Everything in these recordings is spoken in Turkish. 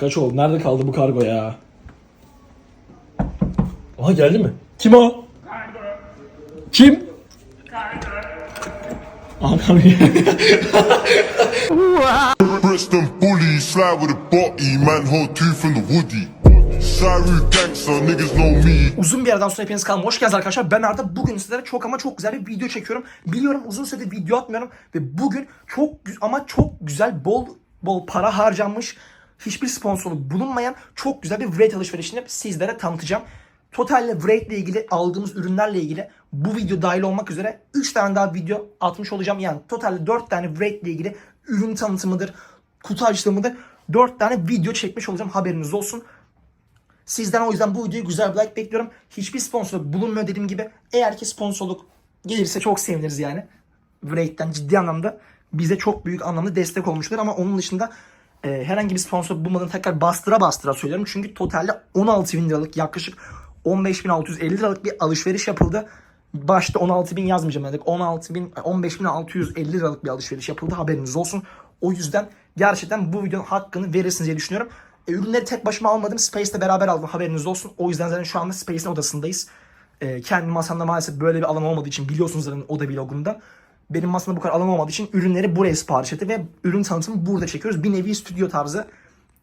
kaç oldu? Nerede kaldı bu kargo ya? Aha geldi mi? Kim o? Kim? Anam Brixton bully, slide with a body, man, hold two from the woody. Saru gangster, niggas know me. Uzun bir yerden sonra hepiniz kanalıma hoş geldiniz arkadaşlar. Ben Arda. Bugün sizlere çok ama çok güzel bir video çekiyorum. Biliyorum uzun süredir video atmıyorum ve bugün çok ama çok güzel bol bol para harcanmış hiçbir sponsorluk bulunmayan çok güzel bir Wraith alışverişini sizlere tanıtacağım. Total'le Wraith ile ilgili aldığımız ürünlerle ilgili bu video dahil olmak üzere 3 tane daha video atmış olacağım. Yani totalde 4 tane Wraith ile ilgili ürün tanıtımıdır, kutu açılımıdır. 4 tane video çekmiş olacağım haberiniz olsun. Sizden o yüzden bu videoyu güzel bir like bekliyorum. Hiçbir sponsorluk bulunmuyor dediğim gibi. Eğer ki sponsorluk gelirse çok seviniriz yani. Wraith'ten ciddi anlamda bize çok büyük anlamda destek olmuşlar ama onun dışında e, herhangi bir sponsor bulmadığını tekrar bastıra bastıra söylüyorum. Çünkü totalde 16 bin liralık yaklaşık 15.650 liralık bir alışveriş yapıldı. Başta 16 bin yazmayacağım dedik. 16 bin, 15.650 liralık bir alışveriş yapıldı. Haberiniz olsun. O yüzden gerçekten bu videonun hakkını verirsiniz diye düşünüyorum. E, ürünleri tek başıma almadım. Space'le beraber aldım. Haberiniz olsun. O yüzden zaten şu anda Space'in odasındayız. E, kendi masamda maalesef böyle bir alan olmadığı için biliyorsunuz zaten oda vlogunda. Benim masamda bu kadar alan olmadığı için ürünleri buraya sipariş etti ve ürün tanıtımı burada çekiyoruz. Bir nevi stüdyo tarzı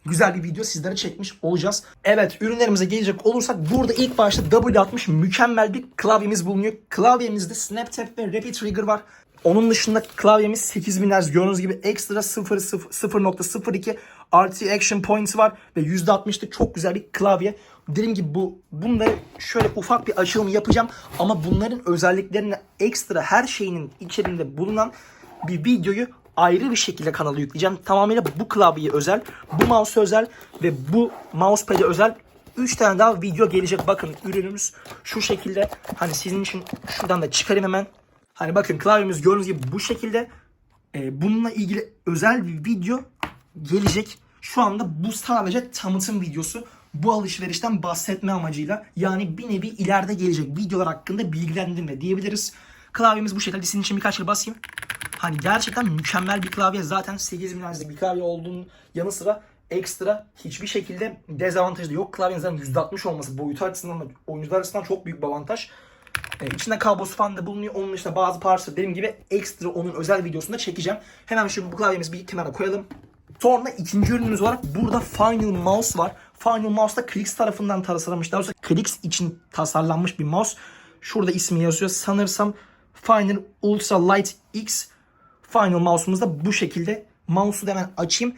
güzel bir video sizlere çekmiş olacağız. Evet ürünlerimize gelecek olursak burada ilk başta W60 mükemmel bir klavyemiz bulunuyor. Klavyemizde Snap Tap ve Rapid Trigger var. Onun dışında klavyemiz 8000 Hz gördüğünüz gibi ekstra 0 0.02 RT Action Points var ve %60'lık çok güzel bir klavye. Dediğim gibi bu bunları şöyle ufak bir açılım yapacağım ama bunların özelliklerini ekstra her şeyinin içerisinde bulunan bir videoyu ayrı bir şekilde kanala yükleyeceğim. Tamamıyla bu klavyeye özel, bu mouse özel ve bu mousepad'e özel 3 tane daha video gelecek. Bakın ürünümüz şu şekilde. Hani sizin için şuradan da çıkarayım hemen. Hani bakın klavyemiz gördüğünüz gibi bu şekilde. Ee, bununla ilgili özel bir video gelecek. Şu anda bu sadece tanıtım videosu. Bu alışverişten bahsetme amacıyla yani bir nevi ileride gelecek videolar hakkında bilgilendirme diyebiliriz. Klavyemiz bu şekilde. Sizin için birkaç kere basayım. Hani gerçekten mükemmel bir klavye. Zaten 8000 Hz'lik bir klavye olduğunun yanı sıra ekstra hiçbir şekilde dezavantajı da yok. Klavyenin zaten %60 olması boyutu açısından da oyuncular açısından çok büyük bir avantaj. Ee, içinde kablosu falan da bulunuyor. Onun dışında bazı parçaları dediğim gibi ekstra onun özel videosunu da çekeceğim. Hemen şimdi bu klavyemizi bir kenara koyalım. Sonra ikinci ürünümüz olarak burada Final Mouse var. Final Mouse da Clix tarafından tasarlanmış. Daha doğrusu Clix için tasarlanmış bir mouse. Şurada ismi yazıyor. Sanırsam Final Ultra Light X Final Mouse'umuz da bu şekilde. Mouse'u da hemen açayım.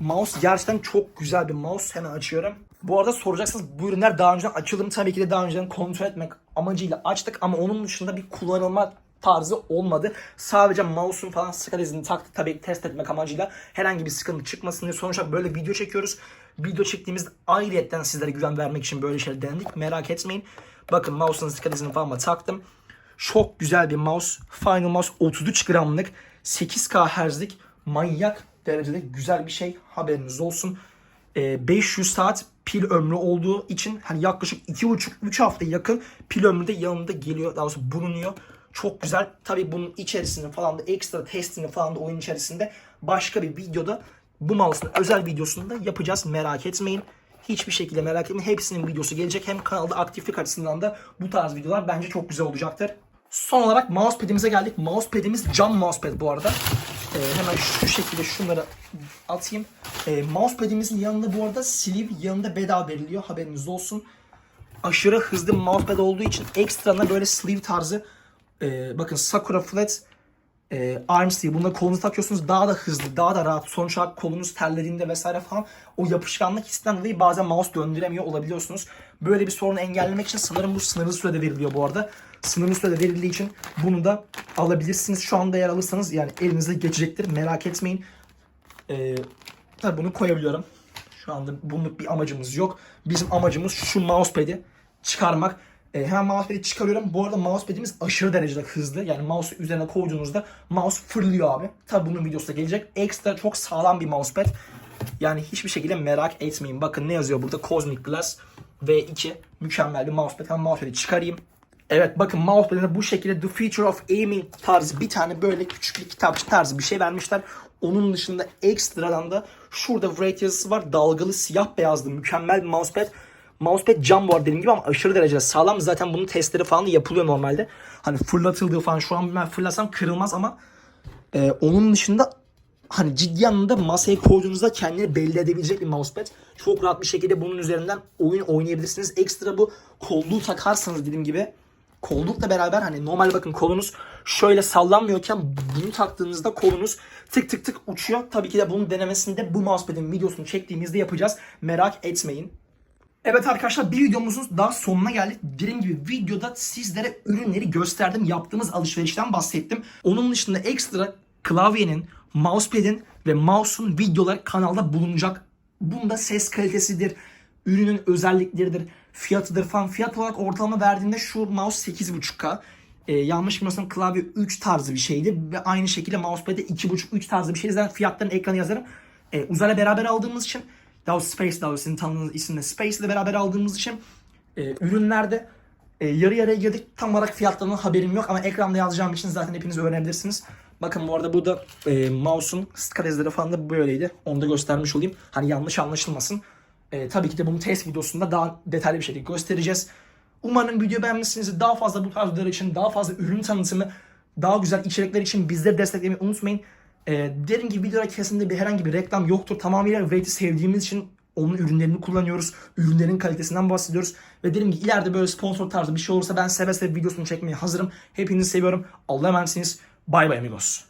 Mouse gerçekten çok güzel bir mouse. Hemen açıyorum. Bu arada soracaksınız bu ürünler daha önceden açıldı mı? Tabii ki de daha önceden kontrol etmek amacıyla açtık ama onun dışında bir kullanılma tarzı olmadı. Sadece mouse'un falan skalizini taktık tabii test etmek amacıyla herhangi bir sıkıntı çıkmasın diye sonuçta böyle video çekiyoruz. Video çektiğimizde ayrıyetten sizlere güven vermek için böyle şeyler denedik. Merak etmeyin. Bakın mouse'un skalizini falan da taktım. Çok güzel bir mouse. Final Mouse 33 gramlık 8K Hz'lik manyak derecede güzel bir şey. Haberiniz olsun. Ee, 500 saat pil ömrü olduğu için hani yaklaşık 2,5-3 hafta yakın pil ömrü de yanında geliyor. Daha doğrusu bulunuyor. Çok güzel. Tabii bunun içerisinde falan da ekstra testini falan da oyun içerisinde başka bir videoda bu mouse'un özel videosunu da yapacağız. Merak etmeyin. Hiçbir şekilde merak etmeyin. Hepsinin videosu gelecek. Hem kanalda aktiflik açısından da bu tarz videolar bence çok güzel olacaktır. Son olarak mousepad'imize geldik. Mousepad'imiz cam mousepad bu arada. Ee, hemen şu şekilde şunları atayım. Ee, mousepad'imizin yanında bu arada sleeve yanında bedava veriliyor. Haberiniz olsun. Aşırı hızlı mousepad olduğu için ekstrana böyle sleeve tarzı e, bakın Sakura Flat e, arms diye bunları kolunuza takıyorsunuz daha da hızlı daha da rahat sonuç olarak kolunuz terlediğinde vesaire falan o yapışkanlık hissinden dolayı bazen mouse döndüremiyor olabiliyorsunuz. Böyle bir sorunu engellemek için sanırım bu sınırlı sürede veriliyor bu arada. Sınırlı sürede verildiği için bunu da alabilirsiniz. Şu anda eğer alırsanız yani elinize geçecektir merak etmeyin. Ee, tabii bunu koyabiliyorum. Şu anda bunluk bir amacımız yok. Bizim amacımız şu mousepad'i çıkarmak. Ee, hemen mousepad'i çıkarıyorum. Bu arada mousepad'imiz aşırı derecede hızlı. Yani mouse'u üzerine koyduğunuzda mouse fırlıyor abi. Tabii bunun videosu da gelecek. Ekstra çok sağlam bir mousepad. Yani hiçbir şekilde merak etmeyin. Bakın ne yazıyor burada? Cosmic Glass V2. Mükemmel bir mousepad. Hemen mousepad'i çıkarayım. Evet bakın mousepad'ine bu şekilde The Future of Aiming tarzı bir tane böyle küçük bir kitapçık tarzı bir şey vermişler. Onun dışında ekstradan da şurada Wraith yazısı var. Dalgalı siyah beyazlı mükemmel bir mousepad. Mousepad cam bu arada dediğim gibi ama aşırı derecede sağlam. Zaten bunun testleri falan da yapılıyor normalde. Hani fırlatıldığı falan şu an ben fırlasam kırılmaz ama ee, onun dışında hani ciddi anlamda masaya koyduğunuzda kendini belli edebilecek bir mousepad. Çok rahat bir şekilde bunun üzerinden oyun oynayabilirsiniz. Ekstra bu kolluğu takarsanız dediğim gibi kollukla beraber hani normal bakın kolunuz şöyle sallanmıyorken bunu taktığınızda kolunuz tık tık tık uçuyor. Tabii ki de bunun denemesinde bu mousepad'in videosunu çektiğimizde yapacağız. Merak etmeyin. Evet arkadaşlar bir videomuzun daha sonuna geldik. Dediğim gibi videoda sizlere ürünleri gösterdim. Yaptığımız alışverişten bahsettim. Onun dışında ekstra klavyenin, mousepad'in ve mouse'un videoları kanalda bulunacak. Bunda ses kalitesidir, ürünün özellikleridir, fiyatıdır falan. Fiyat olarak ortalama verdiğimde şu mouse 8.5K. Ee, yanlış bilmiyorsam klavye 3 tarzı bir şeydi. Ve aynı şekilde mousepad'e 2.5-3 tarzı bir şeydi. Zaten fiyatların ekranı yazarım. Ee, Uzay'la beraber aldığımız için daha Space daha sizin tanıdığınız isimle Space ile beraber aldığımız için e, ürünlerde e, yarı yarıya girdik. Tam olarak fiyatlarından haberim yok ama ekranda yazacağım için zaten hepiniz öğrenebilirsiniz. Bakın bu arada bu da e, mouse'un skalerleri falan da böyleydi. Onu da göstermiş olayım. Hani yanlış anlaşılmasın. E, tabii ki de bunu test videosunda daha detaylı bir şekilde göstereceğiz. Umarım video beğenmişsinizdir. Daha fazla bu tarz için, daha fazla ürün tanıtımı, daha güzel içerikler için bizleri desteklemeyi unutmayın. E, dediğim gibi videoda kesinlikle bir herhangi bir reklam yoktur. Tamamıyla Wade'i sevdiğimiz için onun ürünlerini kullanıyoruz. Ürünlerin kalitesinden bahsediyoruz. Ve dediğim gibi ileride böyle sponsor tarzı bir şey olursa ben seve seve videosunu çekmeye hazırım. Hepinizi seviyorum. Allah'a emanetsiniz. Bay bay amigos.